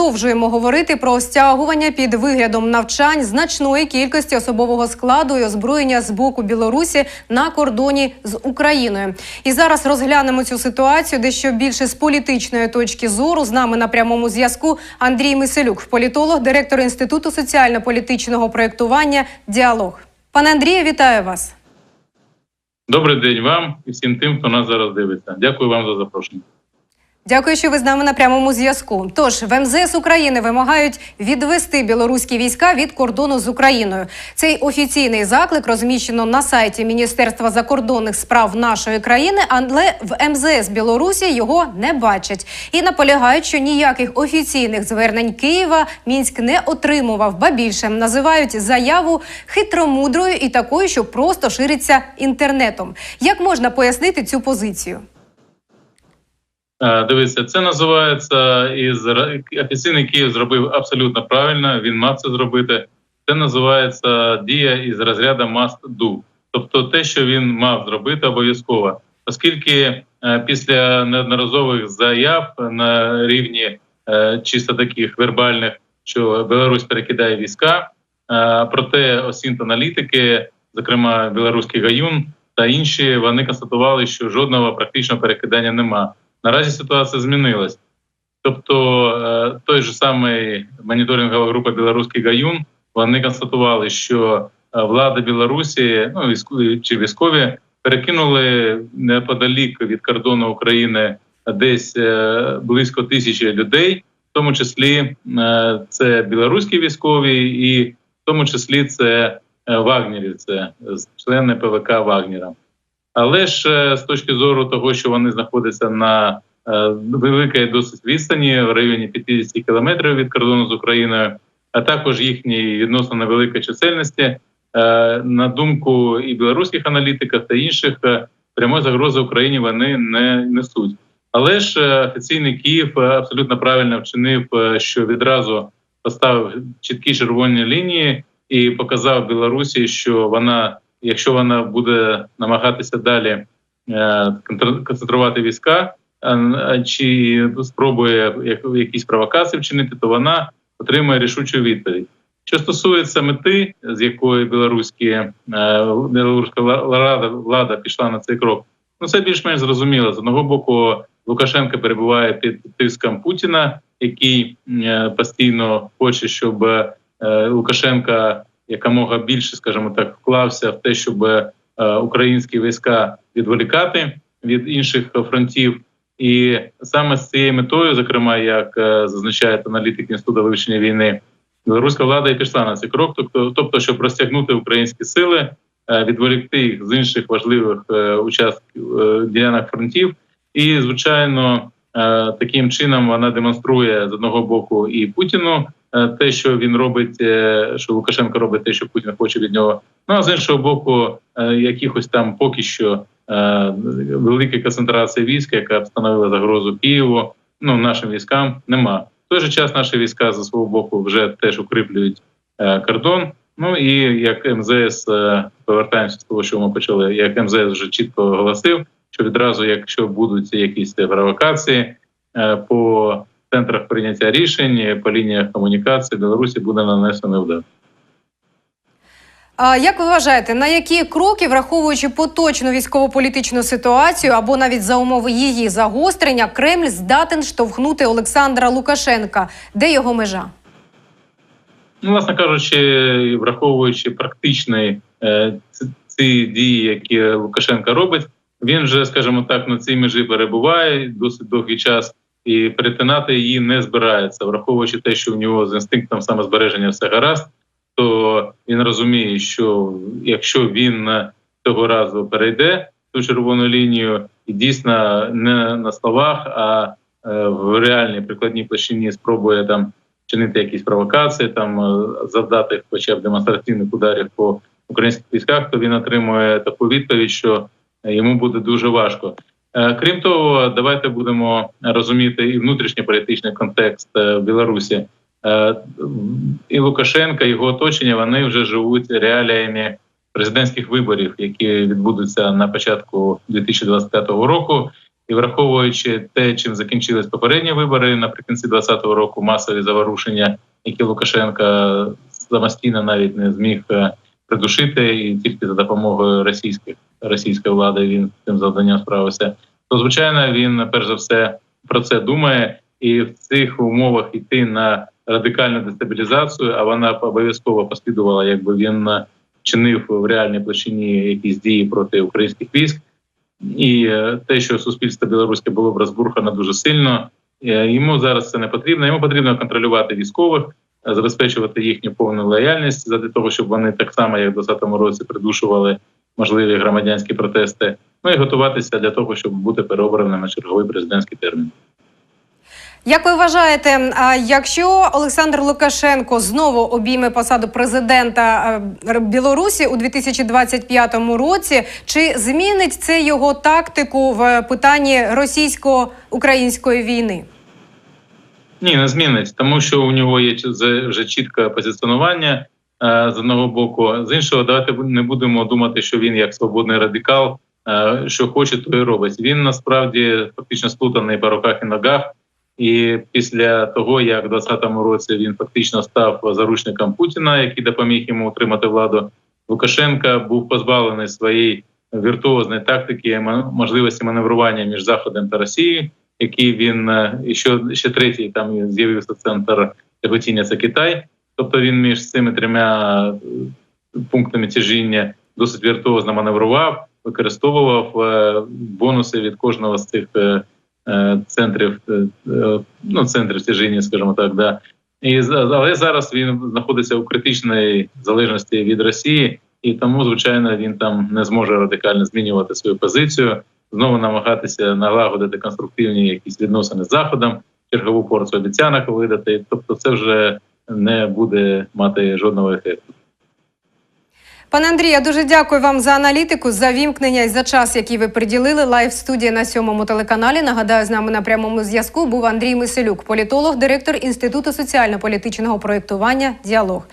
продовжуємо говорити про стягування під виглядом навчань значної кількості особового складу і озброєння з боку Білорусі на кордоні з Україною. І зараз розглянемо цю ситуацію дещо більше з політичної точки зору. З нами на прямому зв'язку Андрій Миселюк, політолог, директор інституту соціально-політичного проєктування Діалог. Пане Андрію, вітаю вас. Добрий день вам і всім тим, хто нас зараз дивиться. Дякую вам за запрошення. Дякую, що ви з нами на прямому зв'язку. Тож в МЗС України вимагають відвести білоруські війська від кордону з Україною. Цей офіційний заклик розміщено на сайті Міністерства закордонних справ нашої країни, але в МЗС Білорусі його не бачать і наполягають, що ніяких офіційних звернень Києва Мінськ не отримував. Ба більше називають заяву хитромудрою і такою, що просто шириться інтернетом. Як можна пояснити цю позицію? Е, Дивіться, це називається із офіційний Київ зробив абсолютно правильно. Він мав це зробити. Це називається дія із розряду must do. тобто те, що він мав зробити обов'язково, оскільки е, після неодноразових заяв на рівні е, чисто таких вербальних, що Білорусь перекидає війська, проте осінт аналітики, зокрема білоруський гаюн та інші, вони констатували, що жодного практичного перекидання немає. Наразі ситуація змінилась. Тобто е, той же самий моніторингова група Білоруський гаюн вони констатували, що е, влада Білорусі, ну військові чи військові, перекинули неподалік від кордону України десь е, близько тисячі людей, в тому числі це білоруські військові, і в тому числі це вагнерівці, члени ПВК Вагнера. Але ж з точки зору того, що вони знаходяться на великій досить відстані в районі 50 кілометрів від кордону з Україною, а також їхній відносно невеликої чисельності, на думку і білоруських аналітиків та інших, прямої загрози Україні вони не несуть. Але ж офіційний Київ абсолютно правильно вчинив, що відразу поставив чіткі червоні лінії і показав Білорусі, що вона якщо вона буде намагатися далі е, концентрувати війська, чи спробує якісь провокації вчинити, то вона отримає рішучу відповідь. Що стосується мети, з якої білоруські е, білоруська влада, влада пішла на цей крок, ну це більш-менш зрозуміло. З одного боку, Лукашенко перебуває під тиском Путіна, який е, постійно хоче, щоб Лукашенка якомога більше, скажімо так, вклався в те, щоб е, українські війська відволікати від інших фронтів. І саме з цією метою, зокрема, як е, зазначають аналітики інституту вивчення війни, білоруська влада і пішла на цей крок, тобто, тобто, щоб розтягнути українські сили, е, відволікти їх з інших важливих участків ділянок фронтів, і звичайно, таким чином вона демонструє з одного боку і Путіну Е, те, що він робить, е, що Лукашенко робить те, що Путін хоче від нього. Ну а з іншого боку, е, якихось там поки що велика концентрація військ, яка б становила загрозу Києву. Ну нашим військам нема. В той же час наші війська за свого боку вже теж укріплюють кордон. Ну і як МЗС повертаємося з того, що ми почали, як МЗС вже чітко оголосив, що відразу, якщо будуть якісь провокації по центрах прийняття рішень по лініях комунікації Білорусі буде нанесено удар. Як ви вважаєте, на які кроки, враховуючи поточну військово-політичну ситуацію або навіть за умови її загострення, Кремль здатен штовхнути Олександра Лукашенка? Де його межа? Ну, власне кажучи, враховуючи практичні е, ці дії, які Лукашенко робить, він вже, скажімо так, на цій межі перебуває досить довгий час і перетинати її не збирається, враховуючи те, що в нього з інстинктом самозбереження все гаразд, то він розуміє, що якщо він цього разу перейде ту червону лінію, і дійсно не на словах, а е, в реальній прикладній площині спробує там чинити якісь провокації, там е, завдати хоча б демонстраційних ударів по українських військах, то він отримує таку відповідь, що йому буде дуже важко. Е, крім того, давайте будемо розуміти і внутрішній політичний контекст е, Білорусі. Е, і Лукашенка, і його оточення вони вже живуть реаліями президентських виборів, які відбудуться на початку 2025 року. І враховуючи те, чим закінчились попередні вибори наприкінці 2020 року, масові заворушення, які Лукашенка самостійно навіть не зміг придушити, і тільки за допомогою російських російської влади він з цим завданням справився. То звичайно, він перш за все про це думає, і в цих умовах йти на радикальну дестабілізацію, а вона обов'язково послідувала, якби він чинив в реальній площині якісь дії проти українських військ. І е, те, що суспільство білоруське було розбурхано дуже сильно, е, йому зараз це не потрібно. Йому потрібно контролювати військових, забезпечувати їхню повну лояльність для того, щоб вони так само, як в 2020 році, придушували можливі громадянські протести. Ну і готуватися для того, щоб бути переобраним на черговий президентський термін. Як ви вважаєте, якщо Олександр Лукашенко знову обійме посаду президента Білорусі у 2025 році, чи змінить це його тактику в питанні російсько-української війни? Ні, не змінить, тому що у нього є вже чітке позиціонування е, з одного боку. З іншого, давайте не будемо думати, що він як свободний радикал, е, що хоче, то і робить. Він насправді фактично сплутаний по руках і ногах. І після того, як в 2020 році він фактично став заручником Путіна, який допоміг йому утримати владу, Лукашенка був позбавлений своєї віртуозної тактики, можливості маневрування між Заходом та Росією, який він е, і що ще третій там з'явився центр тяготіння це Китай. Тобто він між цими трьома е, пунктами тяжіння досить віртуозно маневрував, використовував е, бонуси від кожного з цих центрів, ну центрів тяжіння, скажімо так, да. І але зараз він знаходиться у критичній залежності від Росії, і тому, звичайно, він там не зможе радикально змінювати свою позицію, знову намагатися налагодити конструктивні якісь відносини з заходом, чергову порцію обіцянок видати. Тобто, це вже не буде мати жодного ефекту. Пане Андрію, я дуже дякую вам за аналітику, за вімкнення і за час, який ви приділили. Лайв студія на сьомому телеканалі. Нагадаю, з нами на прямому зв'язку був Андрій Миселюк, політолог, директор Інституту соціально-політичного проєктування Діалог.